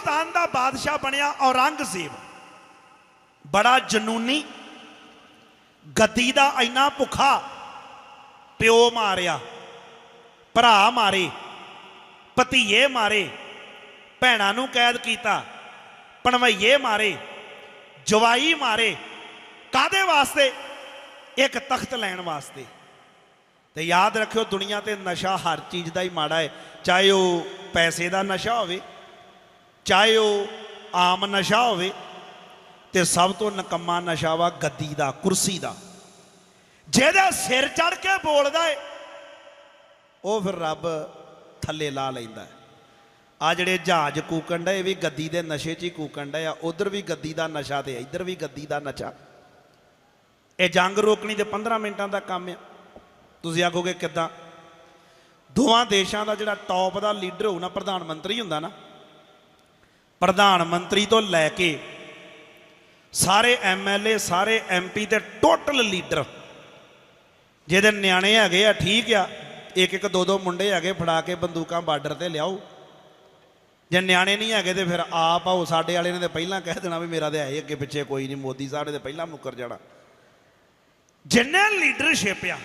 ਹਿੰਦੁਸਤਾਨ ਦਾ ਬਾਦਸ਼ਾਹ ਬਣਿਆ ਔਰੰਗਜ਼ੇਬ। ਬੜਾ ਜਨੂਨੀ, ਗੱਦੀ ਦਾ ਇੰਨਾ ਭੁੱਖਾ, ਪਿਓ ਮਾਰਿਆ, ਭਰਾ ਮਾਰੇ, ਭਤੀਏ ਮਾਰੇ, ਭੈਣਾਂ ਨੂੰ ਕੈਦ ਕੀਤਾ ਪਣਵਈਏ ਮਾਰੇ, ਜਵਾਈ ਮਾਰੇ। ਕਾਦੇ ਵਾਸਤੇ? ਇੱਕ ਤਖਤ ਲੈਣ ਵਾਸਤੇ। ਤੇ ਯਾਦ ਰੱਖਿਓ ਦੁਨੀਆ ਤੇ ਨਸ਼ਾ ਹਰ ਚੀਜ਼ ਦਾ ਹੀ ਮਾੜਾ ਹੈ, ਚਾਹੇ ਉਹ ਪੈਸੇ ਦਾ ਨਸ਼ਾ ਹੋਵੇ ਚਾਹੇ ਉਹ ਆਮ ਨਸ਼ਾ ਹੋਵੇ ਤੇ ਸਭ ਤੋਂ ਨਕੰਮਾ ਨਸ਼ਾ ਵਾ ਗੱਦੀ ਦਾ, ਕੁਰਸੀ ਦਾ। ਜਿਹਦਾ ਸਿਰ ਚੜ ਕੇ ਬੋਲਦਾ ਏ, ਉਹ ਫਿਰ ਰੱਬ ਥੱਲੇ ਲਾ ਲੈਂਦਾ ਆ ਜਿਹੜੇ ਜਹਾਜ਼ ਕੂਕਣ ਦਾ ਇਹ ਵੀ ਗੱਦੀ ਦੇ ਨਸ਼ੇ 'ਚ ਹੀ ਕੂਕਣ ਦਾ ਆ। ਉਧਰ ਵੀ ਗੱਦੀ ਦਾ ਨਸ਼ਾ ਤੇ ਇੱਧਰ ਵੀ ਗੱਦੀ ਦਾ ਨਸ਼ਾ। ਇਹ ਜੰਗ ਰੋਕਣੀ ਤੇ 15 ਮਿੰਟਾਂ ਦਾ ਕੰਮ ਆ। ਤੁਸੀਂ ਆਖੋਗੇ ਕਿੱਦਾਂ? ਦੋਵਾਂ ਦੇਸ਼ਾਂ ਦਾ ਜਿਹੜਾ ਟੌਪ ਦਾ ਲੀਡਰ ਹੋਊ ਨਾ, ਪ੍ਰਧਾਨ ਮੰਤਰੀ ਹੁੰਦਾ ਨਾ ਪ੍ਰਧਾਨ ਮੰਤਰੀ ਤੋਂ ਲੈ ਕੇ ਸਾਰੇ ਐਮਐਲਏ ਸਾਰੇ ਐਮਪੀ ਤੇ ਟੋਟਲ ਲੀਡਰ, ਜਿਹਦੇ ਨਿਆਣੇ ਹੈਗੇ ਆ, ਠੀਕ ਆ, ਇੱਕ ਇੱਕ ਦੋ ਦੋ ਮੁੰਡੇ ਹੈਗੇ, ਫੜਾ ਕੇ ਬੰਦੂਕਾਂ ਬਾਰਡਰ ਤੇ ਲਿਆਓ। ਜੇ ਨਿਆਣੇ ਨਹੀਂ ਹੈਗੇ ਤੇ ਫਿਰ ਆਪ ਆਓ, ਸਾਡੇ ਵਾਲੇ ਨੇ ਤੇ ਪਹਿਲਾਂ ਕਹਿ ਦੇਣਾ ਵੀ ਮੇਰਾ ਤੇ ਹੈ ਹੀ ਅੱਗੇ ਪਿੱਛੇ ਕੋਈ ਨਹੀਂ, ਮੋਦੀ ਸਾਹਿਬ ਨੇ ਤੇ ਪਹਿਲਾਂ ਮੁੱਕਰ ਜਾਣਾ। ਜਿੰਨੇ ਲੀਡਰਸ਼ਿਪ ਆ,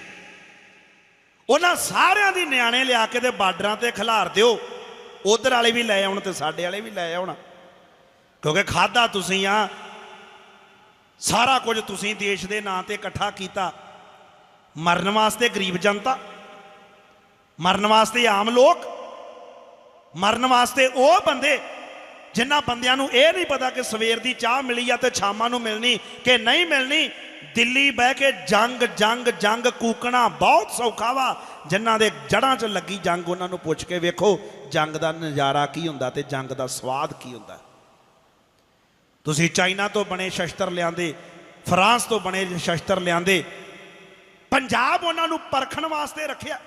ਉਹਨਾਂ ਸਾਰਿਆਂ ਦੀ ਨਿਆਣੇ ਲਿਆ ਕੇ ਤੇ ਬਾਰਡਰਾਂ ਤੇ ਖਿਲਾਰ ਦਿਓ। ਉਧਰ ਵਾਲੇ ਵੀ ਲੈ ਆਉਣ ਤੇ ਸਾਡੇ ਵਾਲੇ ਵੀ ਲੈ ਆਉਣ। ਕਿਉਂਕਿ ਖਾਦਾ ਤੁਸੀਂ ਆ, ਸਾਰਾ ਕੁਝ ਤੁਸੀਂ ਦੇਸ਼ ਦੇ ਨਾਂ ਤੇ ਇਕੱਠਾ ਕੀਤਾ। ਮਰਨ ਵਾਸਤੇ ਗਰੀਬ ਜਨਤਾ, ਮਰਨ ਵਾਸਤੇ ਆਮ ਲੋਕ, ਮਰਨ ਵਾਸਤੇ ਉਹ ਬੰਦੇ ਜਿਨ੍ਹਾਂ ਬੰਦਿਆਂ ਨੂੰ ਇਹ ਨਹੀਂ ਪਤਾ ਕਿ ਸਵੇਰ ਦੀ ਚਾਹ ਮਿਲੀ ਆ ਤੇ ਸ਼ਾਮਾਂ ਨੂੰ ਮਿਲਣੀ ਕਿ ਨਹੀਂ ਮਿਲਣੀ। ਦਿੱਲੀ ਬਹਿ ਕੇ ਜੰਗ ਜੰਗ ਜੰਗ ਕੂਕਣਾ ਬਹੁਤ ਸੌਖਾ ਵਾ। ਜਿਨ੍ਹਾਂ ਦੇ ਜੜਾਂ 'ਚ ਲੱਗੀ ਜੰਗ, ਉਹਨਾਂ ਨੂੰ ਪੁੱਛ ਕੇ ਵੇਖੋ ਜੰਗ ਦਾ ਨਜ਼ਾਰਾ ਕੀ ਹੁੰਦਾ ਤੇ ਜੰਗ ਦਾ ਸਵਾਦ ਕੀ ਹੁੰਦਾ। ਤੁਸੀਂ ਚਾਈਨਾ ਤੋਂ ਬਣੇ ਸ਼ਸਤਰ ਲਿਆਂਦੇ, ਫਰਾਂਸ ਤੋਂ ਬਣੇ ਸ਼ਸਤਰ ਲਿਆਂਦੇ, ਪੰਜਾਬ ਉਹਨਾਂ ਨੂੰ ਪਰਖਣ ਵਾਸਤੇ ਰੱਖਿਆ।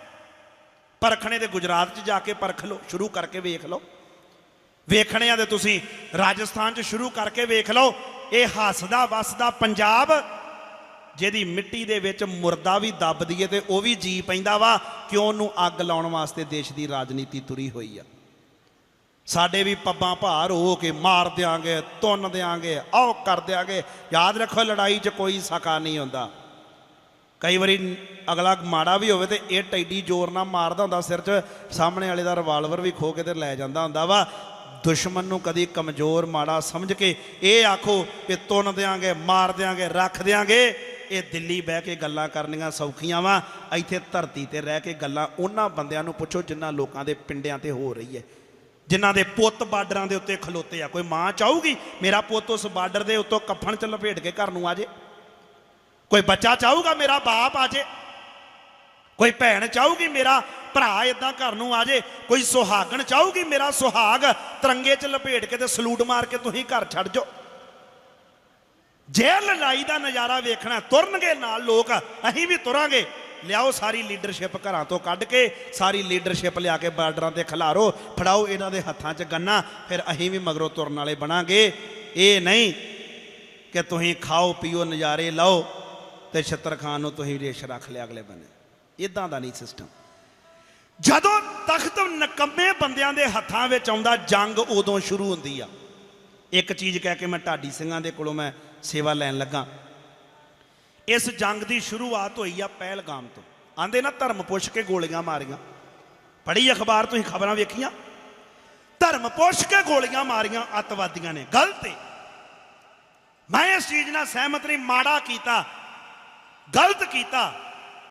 ਪਰਖਣੇ ਤੇ ਗੁਜਰਾਤ 'ਚ ਜਾ ਕੇ ਪਰਖ ਲਓ, ਸ਼ੁਰੂ ਕਰਕੇ ਵੇਖ ਲਓ। ਵੇਖਣੇ ਆ ਤੇ ਤੁਸੀਂ ਰਾਜਸਥਾਨ 'ਚ ਸ਼ੁਰੂ ਕਰਕੇ ਵੇਖ ਲਓ, ਇਹ ਹੱਸਦਾ ਵਸਦਾ ਪੰਜਾਬ, ਜਿਹਦੀ ਮਿੱਟੀ ਦੇ ਵਿੱਚ ਮੁਰਦਾ ਵੀ ਦੱਬ ਦਈਏ ਤੇ ਉਹ ਵੀ ਜੀ ਪੈਂਦਾ ਵਾ, ਕਿਉਂ ਉਹਨੂੰ ਅੱਗ ਲਾਉਣ ਵਾਸਤੇ ਦੇਸ਼ ਦੀ ਰਾਜਨੀਤੀ ਤੁਰੀ ਹੋਈ ਆ। ਸਾਡੇ ਵੀ ਪੱਬਾਂ ਭਾਰ ਹੋ ਕੇ ਮਾਰ ਦਿਆਂਗੇ ਤੁੰਨ ਦਿਆਂਗੇ, ਆਓ ਕਰ ਦਿਆਂਗੇ। ਯਾਦ ਰੱਖੋ, ਲੜਾਈ 'ਚ ਕੋਈ ਸਕਾ ਨਹੀਂ ਹੁੰਦਾ। ਕਈ ਵਾਰੀ ਅਗਲਾ ਮਾੜਾ ਵੀ ਹੋਵੇ ਤੇ ਇਹ ਟੈਡੀ ਜ਼ੋਰ ਨਾਲ ਮਾਰਦਾ ਹੁੰਦਾ ਸਿਰ 'ਚ, ਸਾਹਮਣੇ ਵਾਲੇ ਦਾ ਰਿਵਾਲਵਰ ਵੀ ਖੋ ਕੇ ਤੇ ਲੈ ਜਾਂਦਾ ਹੁੰਦਾ ਵਾ। ਦੁਸ਼ਮਣ ਨੂੰ ਕਦੀ ਕਮਜ਼ੋਰ ਮਾੜਾ ਸਮਝ ਕੇ ਇਹ ਆਖੋ ਕਿ ਤੁੰਨ ਦਿਆਂਗੇ, ਮਾਰ ਦਿਆਂਗੇ, ਰੱਖ ਦਿਆਂਗੇ। ਇਹ ਦਿੱਲੀ ਬਹਿ ਕੇ ਗੱਲਾਂ ਕਰਨੀਆਂ ਸੌਖੀਆਂ ਵਾ। ਇੱਥੇ ਧਰਤੀ ਤੇ ਰਹਿ ਕੇ ਗੱਲਾਂ ਉਹਨਾਂ ਬੰਦਿਆਂ ਨੂੰ ਪੁੱਛੋ ਜਿਨ੍ਹਾਂ ਲੋਕਾਂ ਦੇ ਪਿੰਡਿਆਂ ਤੇ ਹੋ ਰਹੀ ਹੈ। ਜਿਨ੍ਹਾਂ ਦੇ ਪੁੱਤ ਬਾਰਡਰਾਂ ਦੇ ਉੱਤੇ ਖਲੋਤੇ ਆ। ਕੋਈ ਮਾਂ ਚਾਹੂਗੀ, ਮੇਰਾ ਪੁੱਤ ਉਸ ਬਾਰਡਰ ਦੇ ਉੱਤੋਂ ਕੱਫਣ ਚ ਲਪੇਟ ਕੇ ਘਰ ਨੂੰ ਆ ਜੇ? ਕੋਈ ਬੱਚਾ ਚਾਹੂਗਾ, ਮੇਰਾ ਬਾਪ ਆ ਜੇ? ਕੋਈ ਭੈਣ ਚਾਹੂਗੀ, ਮੇਰਾ ਭਰਾ ਇਦਾਂ ਘਰ ਨੂੰ ਆ ਜੇ? ਕੋਈ ਸੁਹਾਗਣ ਚਾਹੂਗੀ, ਮੇਰਾ ਸੁਹਾਗ ਤਿਰੰਗੇ 'ਚ ਲਪੇਟ ਕੇ ਤੇ ਸਲੂਟ ਮਾਰ ਕੇ ਤੁਸੀਂ ਘਰ ਛੱਡ ਜਾਓ? ਜੇ ਲੜਾਈ ਦਾ ਨਜ਼ਾਰਾ ਵੇਖਣਾ ਤੁਰਨਗੇ ਨਾਲ ਲੋਕ, ਅਸੀਂ ਵੀ ਤੁਰਾਂਗੇ। ਲਿਆਓ ਸਾਰੀ ਲੀਡਰਸ਼ਿਪ ਘਰਾਂ ਤੋਂ ਕੱਢ ਕੇ, ਸਾਰੀ ਲੀਡਰਸ਼ਿਪ ਲਿਆ ਕੇ ਬਾਰਡਰਾਂ ਤੇ ਖਿਲਾਰੋ, ਫੜਾਓ ਇਹਨਾਂ ਦੇ ਹੱਥਾਂ 'ਚ ਗੰਨਾ, ਫਿਰ ਅਸੀਂ ਵੀ ਮਗਰੋਂ ਤੁਰਨ ਵਾਲੇ ਬਣਾਂਗੇ। ਇਹ ਨਹੀਂ ਕਿ ਤੁਸੀਂ ਖਾਓ, ਪੀਓ, ਨਜ਼ਾਰੇ ਲਾਓ ਤੇ ਛਤਰ ਖਾਨ ਨੂੰ ਤੁਸੀਂ ਰੇਸ਼ ਰੱਖ ਲਿਆ ਅਗਲੇ ਬੰਨੇ ਇਦਾਂ ਦਾ ਨਹੀਂ ਸਿਸਟਮ ਜਦੋਂ ਤਖਤ ਨਕੰਮੇ ਬੰਦਿਆਂ ਦੇ ਹੱਥਾਂ ਵਿੱਚ ਆਉਂਦਾ, ਜੰਗ ਉਦੋਂ ਸ਼ੁਰੂ ਹੁੰਦੀ ਆ। ਇੱਕ ਚੀਜ਼ ਕਹਿ ਕੇ ਮੈਂ ਢਾਡੀ ਸਿੰਘਾਂ ਦੇ ਕੋਲੋਂ ਮੈਂ ਸੇਵਾ ਲੈਣ ਲੱਗਾ। ਇਸ ਜੰਗ ਦੀ ਸ਼ੁਰੂਆਤ ਹੋਈ ਆ ਪਹਿਲਗਾਮ ਤੋਂ। ਆਂਦੇ ਨਾ ਧਰਮ ਪੁੱਛ ਕੇ ਗੋਲੀਆਂ ਮਾਰੀਆਂ। ਪੜ੍ਹੀ ਅਖਬਾਰ ਤੁਸੀਂ ਖਬਰਾਂ ਵੇਖੀਆਂ? ਧਰਮ ਪੁੱਛ ਕੇ ਗੋਲੀਆਂ ਮਾਰੀਆਂ, ਅੱਤਵਾਦੀਆਂ ਨੇ। ਗਲਤ ਹੈ ਮੈਂ ਇਸ ਚੀਜ਼ ਨਾਲ ਸਹਿਮਤ ਨਹੀਂ, ਮਾੜਾ ਕੀਤਾ, ਗਲਤ ਕੀਤਾ।